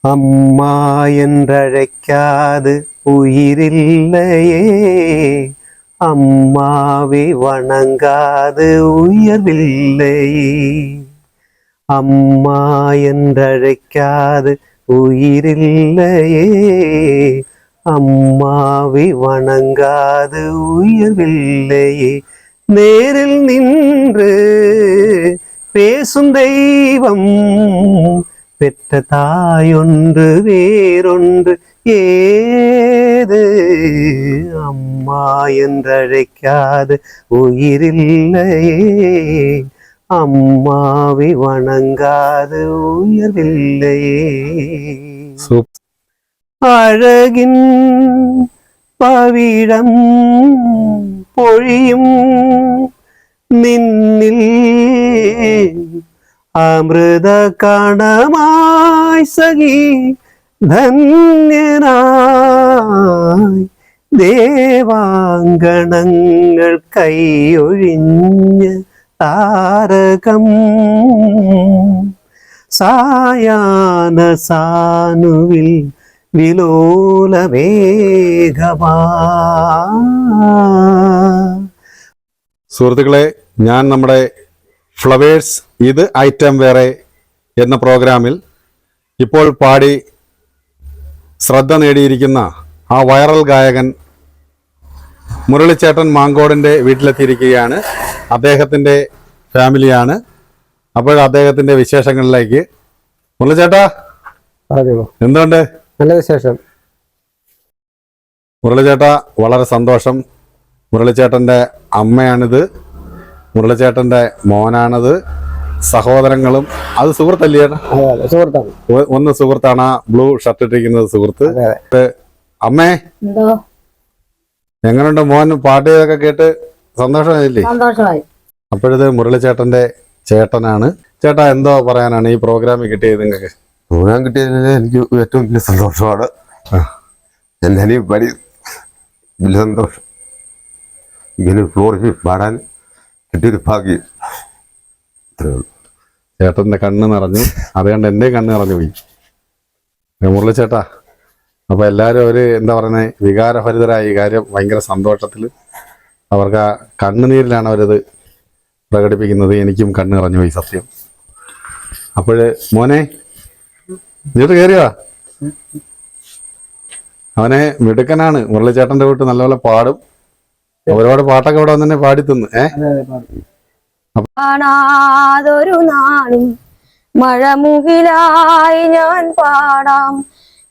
அம்மா என்றழைக்காது உயிரில்லையே. அம்மாவை வணங்காது உயர்வில்லையே. அம்மா என்றழைக்காது உயிரில்லையே. அம்மாவை வணங்காது உயர்வில்லையே. நேரில் நின்று பேசும் தெய்வம் பெற்ற தாயொன்று வேறொன்று ஏது? அம்மா என்றழைக்காது உயிரில்லையே. அம்மாவை வணங்காது உயர்வில்லையே. அழகின் பவிடம் பொழியும் நின்னில் അമൃത കണമായി സഖി ധന്യനായി ദേവാങ്കണങ്ങൾ കൈയൊഴിഞ്ഞ് താരകം. സായാന സാനുവിൽ വിലോല വേഗമാ. സുഹൃത്തുക്കളെ ഞാൻ നമ്മുടെ ഫ്ലവേഴ്സ് ഇത് ഐറ്റം വേറെ എന്ന പ്രോഗ്രാമിൽ ഇപ്പോൾ പാടി ശ്രദ്ധ നേടിയിരിക്കുന്ന ആ വൈറൽ ഗായകൻ മുരളിച്ചേട്ടൻ മാങ്കോടിന്റെ വീട്ടിലെത്തിയിരിക്കുകയാണ്. അദ്ദേഹത്തിന്റെ ഫാമിലിയാണ്. അപ്പോൾ അദ്ദേഹത്തിന്റെ വിശേഷങ്ങളിലേക്ക്. മുരളിച്ചേട്ടാ എന്തുണ്ട്? നല്ല വിശേഷം. മുരളിച്ചേട്ട വളരെ സന്തോഷം. മുരളിച്ചേട്ടന്റെ അമ്മയാണിത്. മുരളിച്ചേട്ടന്റെ മോനാണത്. സഹോദരങ്ങളും അത് സുഹൃത്തല്ലേ സുഹൃത്താണ്. ഒന്ന് സുഹൃത്താണ് ആ ബ്ലൂ ഷർട്ട് ഇട്ടിരിക്കുന്നത് സുഹൃത്ത്. അമ്മേ. എന്തോ? എങ്ങനെയുണ്ട് മോൻ? പാട്ട് ചെയ്തൊക്കെ കേട്ട് സന്തോഷമായില്ലേ? സന്തോഷമായി. അപ്പോഴത് മുരളിച്ചേട്ടന്റെ ചേട്ടനാണ്. ചേട്ടാ എന്തോ പറയാനാണ് ഈ പ്രോഗ്രാമിൽ കിട്ടിയത് നിങ്ങൾക്ക്? പ്രോഗ്രാം കിട്ടിയതിന് എനിക്ക് ഏറ്റവും വലിയ സന്തോഷമാണ്. എന്റെ അനിയൻ വലിയ സന്തോഷം. ഇങ്ങനെ ഫ്ലോറിൽ പാടാൻ കിട്ടിയൊരു ഭാഗ്യം. ഇത്രയേ ഉള്ളൂ. ചേട്ടന്റെ കണ്ണ് നിറഞ്ഞു. അതുകൊണ്ട് എന്റെ കണ്ണ് നിറഞ്ഞു പോയി. മുരളി ചേട്ടാ അപ്പോൾ എല്ലാവരും ഒരു എന്താ പറയുന്നത് വികാരഭരിതരായ ഈ കാര്യം ഭയങ്കര സന്തോഷത്തിൽ അവർക്ക് ആ കണ്ണുനീരിലാണ് അവരത് പ്രകടിപ്പിക്കുന്നത്. എനിക്കും കണ്ണ് നിറഞ്ഞു പോയി സത്യം. അപ്പോൾ മോനെ ഇങ്ങോട്ട് കയറിയോ അവനെ മിടുക്കനാണ്. മുരളിച്ചേട്ടന്റെ വീട്ട് നല്ലപോലെ പാടും. ഒരുപാട് പാട്ടൊക്കെ ഇവിടെ തന്നെ പാടി തിന്ന് ഏതൊരു നാളും മഴമുകിലായി ഞാൻ പാടാം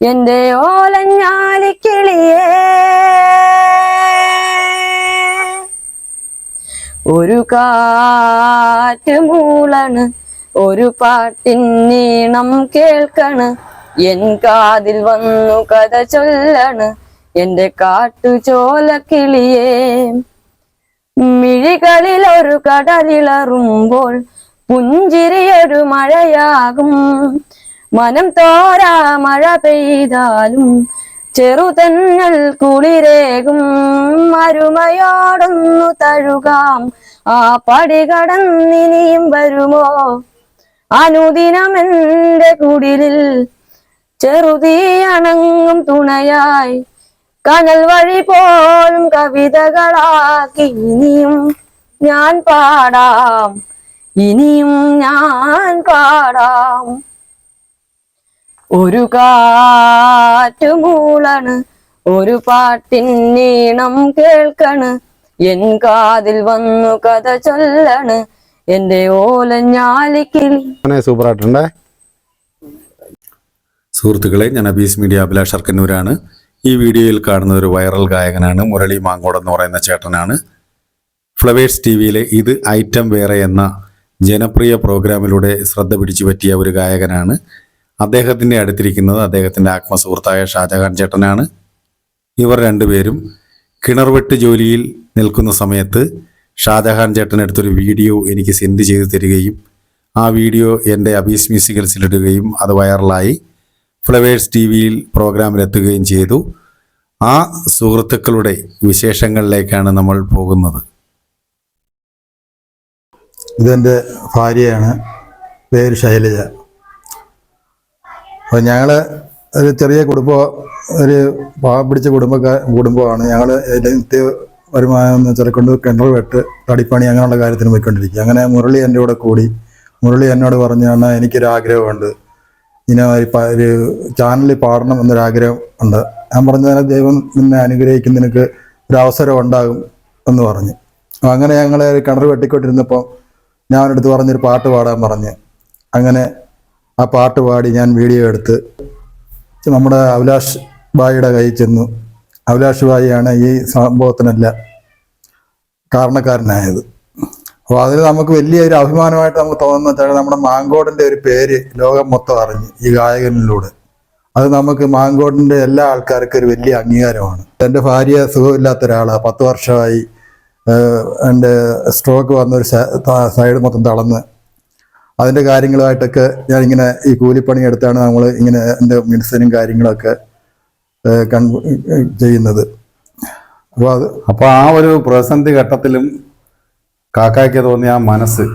എന്റെ ഓലഞ്ഞാലി കിളിയേ. ഒരു കാറ്റ് മൂളണ് ഒരു പാട്ടിൻ നീണം കേൾക്കണ് എൻ കാതിൽ വന്നു കഥ ചൊല്ലണ്. എന്റെ കാട്ടുചോലക്കിളിയെ മിഴികളിൽ ഒരു കടലിളറുമ്പോൾ പുഞ്ചിരിയൊരു മഴയാകും. മനം തോരാ മഴ പെയ്താലും ചെറുതന്നൽ കുളിരേകും. മരുമയോടൊന്നു തഴുകാം ആ പടി കടന്നിനിയും വരുമോ? അനുദിനം എന്റെ കുടിലിൽ ചെറുതീയണങ്ങും തുണയായി. കനൽ വഴി പോലും കവിതകളാക്കി ഇനിയും ഞാൻ പാടാം. ഇനിയും ഞാൻ പാടാം. ഒരു കാറ്റു മൂളണ് ഒരു പാട്ടിൻ നീണം കേൾക്കണ്. എൻ കാതിൽ വന്നു കഥ ചൊല്ലണ് എന്റെ ഓലഞ്ഞാലിക്കിളി മോനെ സൂപ്പറായിട്ടുണ്ടേ. സുഹൃത്തുക്കളെ ഞാൻ അബീസ് മീഡിയ അഭിലാഷ് അർക്കന്നൂരാണ്. ഈ വീഡിയോയിൽ കാണുന്ന ഒരു വൈറൽ ഗായകനാണ് മുരളി മാങ്കോട് എന്ന് പറയുന്ന ചേട്ടനാണ്. ഫ്ലവേഴ്സ് ടി വിയിലെ ഇത് ഐറ്റം വേറെ എന്ന ജനപ്രിയ പ്രോഗ്രാമിലൂടെ ശ്രദ്ധ പിടിച്ചു പറ്റിയ ഒരു ഗായകനാണ്. അദ്ദേഹത്തിന്റെ അടുത്തിരിക്കുന്നത് അദ്ദേഹത്തിന്റെ ആത്മസുഹൃത്തായ ഷാജഹാൻ ചേട്ടനാണ്. ഇവർ രണ്ടുപേരും കിണർവെട്ട് ജോലിയിൽ നിൽക്കുന്ന സമയത്ത് ഷാജഹാൻ ചേട്ടൻ എടുത്തൊരു വീഡിയോ എനിക്ക് സെൻഡ് ചെയ്ത് തരികയും ആ വീഡിയോ എന്റെ അബീസ് മ്യൂസിക്കൽസിലിടുകയും അത് വൈറലായി. ഫ്ലവേഴ്സ് ടി വിയിൽ പ്രോഗ്രാമിലെത്തുകയും ചെയ്തു. ആ സുഹൃത്തുക്കളുടെ വിശേഷങ്ങളിലേക്കാണ് നമ്മൾ പോകുന്നത്. ഇതെന്റെ ഭാര്യയാണ് പേര് ശൈലജ. അപ്പോൾ ഞങ്ങൾ ഒരു ചെറിയ കുടുംബം ഒരു പാവം പിടിച്ച കുടുംബക്കാർ കുടുംബമാണ്. ഞങ്ങൾ നിത്യ വരുമാനം എന്ന് വെച്ചാൽ കൊണ്ട് കിണർ വെട്ട് തടിപ്പണി അങ്ങനെയുള്ള കാര്യത്തിന് പോയിക്കൊണ്ടിരിക്കുക. അങ്ങനെ മുരളി എന്റെ കൂടെ കൂടി മുരളി എന്നോട് പറഞ്ഞാണ് എനിക്കൊരാഗ്രഹമുണ്ട്. ഇങ്ങനെ ഒരു ചാനലിൽ പാടണം എന്നൊരാഗ്രഹം ഉണ്ട്. ഞാൻ പറഞ്ഞ ദൈവം നിന്നെ അനുഗ്രഹിക്കും നിനക്ക് ഒരു അവസരം ഉണ്ടാകും എന്ന് പറഞ്ഞു. അങ്ങനെ ഞങ്ങൾ കിണർ വെട്ടിക്കൊണ്ടിരുന്നപ്പോൾ ഞാൻ അവനടുത്ത് പറഞ്ഞൊരു പാട്ട് പാടാൻ പറഞ്ഞ്. അങ്ങനെ ആ പാട്ട് പാടി ഞാൻ വീഡിയോ എടുത്ത് നമ്മുടെ അഭിലാഷ് ബായിയുടെ കയ്യിൽ ചെന്നു. അഭിലാഷ് ബായിയാണ് ഈ സംഭവത്തിനെല്ലാം കാരണക്കാരനായത്. അപ്പോൾ അതിൽ നമുക്ക് വലിയൊരു അഭിമാനമായിട്ട് നമുക്ക് തോന്നുന്ന വെച്ചാൽ നമ്മുടെ മാങ്കോടിന്റെ ഒരു പേര് ലോകം മൊത്തം അറിഞ്ഞു ഈ ഗായകനിലൂടെ. അത് നമുക്ക് മാങ്കോടിന്റെ എല്ലാ ആൾക്കാർക്കും ഒരു വലിയ അംഗീകാരമാണ്. എന്റെ ഭാര്യ സുഖമില്ലാത്ത ഒരാളാണ് പത്ത് വർഷമായി എന്റെ സ്ട്രോക്ക് വന്നൊരു സൈഡ് മൊത്തം തളർന്ന്. അതിന്റെ കാര്യങ്ങളുമായിട്ടൊക്കെ ഇങ്ങനെ ഈ കൂലിപ്പണി എടുത്താണ് നമ്മൾ ഇങ്ങനെ എന്റെ മെഡിസിനും കാര്യങ്ങളൊക്കെ കൺ ചെയ്യുന്നത്. അപ്പോൾ അത് അപ്പോൾ ആ ഒരു പ്രതിസന്ധി ഘട്ടത്തിലും കാക്കായ്ക്ക് തോന്നിയ ആ മനസ്സ്